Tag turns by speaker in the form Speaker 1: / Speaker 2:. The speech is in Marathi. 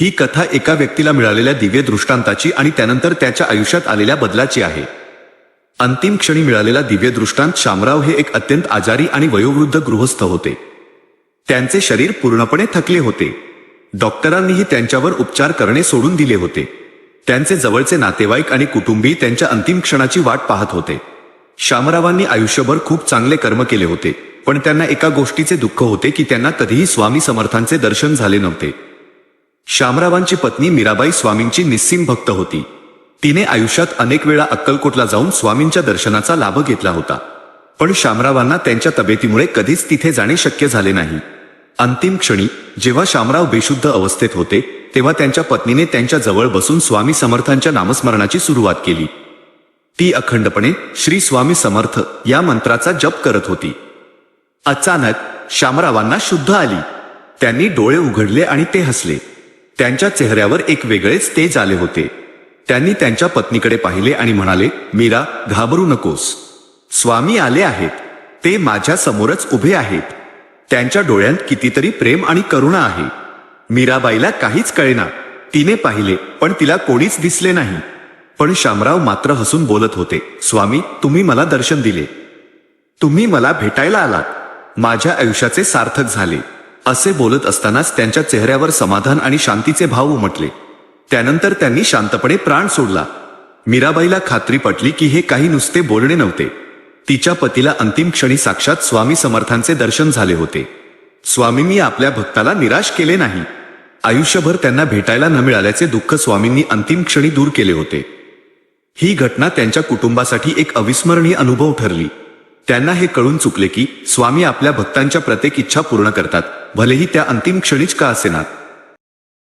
Speaker 1: ही कथा एका व्यक्तीला मिळालेल्या दिव्य दृष्टांताची आणि त्यानंतर त्याच्या आयुष्यात आलेल्या बदलाची आहे. अंतिम क्षणी मिळालेला दिव्य दृष्टांत शामराव हे एक अत्यंत आजारी आणि वयोवृद्ध गृहस्थ होते. त्यांचे शरीर पूर्णपणे थकले होते. डॉक्टरांनीही त्यांच्यावर उपचार करणे सोडून दिले होते. त्यांचे जवळचे नातेवाईक आणि कुटुंबीय त्यांच्या अंतिम क्षणाची वाट पाहत होते. शामरावांनी आयुष्यभर खूप चांगले कर्म केले होते पण त्यांना एका गोष्टीचे दुःख होते की त्यांना कधीही स्वामी समर्थांचे दर्शन झाले नव्हते. शामरावांची पत्नी मीराबाई स्वामींची निस्सीम भक्त होती. तिने आयुष्यात अनेक वेळा अक्कलकोटला जाऊन स्वामींच्या दर्शनाचा लाभ घेतला होता. पण शामरावांना त्यांच्या तब्येतीमुळे कधीच तिथे जाणे शक्य झाले नाही. अंतिम क्षणी जेव्हा शामराव बेशुद्ध अवस्थेत होते तेव्हा त्यांच्या पत्नीने त्यांच्या जवळ बसून स्वामी समर्थांच्या नामस्मरणाची सुरुवात केली. ती अखंडपणे श्री स्वामी समर्थ या मंत्राचा जप करत होती. अचानक शामरावांना शुद्ध आली. त्यांनी डोळे उघडले आणि ते हसले. त्यांच्या चेहऱ्यावर एक वेगळेच तेज आले होते. त्यांनी त्यांच्या पत्नीकडे पाहिले आणि म्हणाले मीरा घाबरू नकोस. स्वामी आले आहेत. ते माझ्या समोरच उभे आहेत. त्यांच्या डोळ्यांत कितीतरी प्रेम आणि करुणा आहे. मीराबाईला काहीच कळेना. तिने पाहिले पण तिला कोणीच दिसले नाही. पण शामराव मात्र हसून बोलत होते स्वामी तुम्ही मला दर्शन दिले. तुम्ही मला भेटायला आलात. माझ्या आयुष्याचे सार्थक झाले. असे बोलत असतानाच त्यांच्या चेहऱ्यावर समाधान आणि शांतीचे भाव उमटले. त्यानंतर त्यांनी शांतपणे प्राण सोडला. मीराबाईला खात्री पटली की हे काही नुसते बोलणे नव्हते. तिच्या पतीला अंतिम क्षणी साक्षात स्वामी समर्थांचे दर्शन झाले होते. स्वामींनी आपल्या भक्ताला निराश केले नाही. आयुष्यभर त्यांना भेटायला न मिळाल्याचे दुःख स्वामींनी अंतिम क्षणी दूर केले होते. ही घटना त्यांच्या कुटुंबासाठी एक अविस्मरणीय अनुभव ठरली. त्यांना हे कळून चुकले की स्वामी आपल्या भक्तांच्या प्रत्येक इच्छा पूर्ण करतात. भलेही त्या अंतिम क्षणीच का असेनात?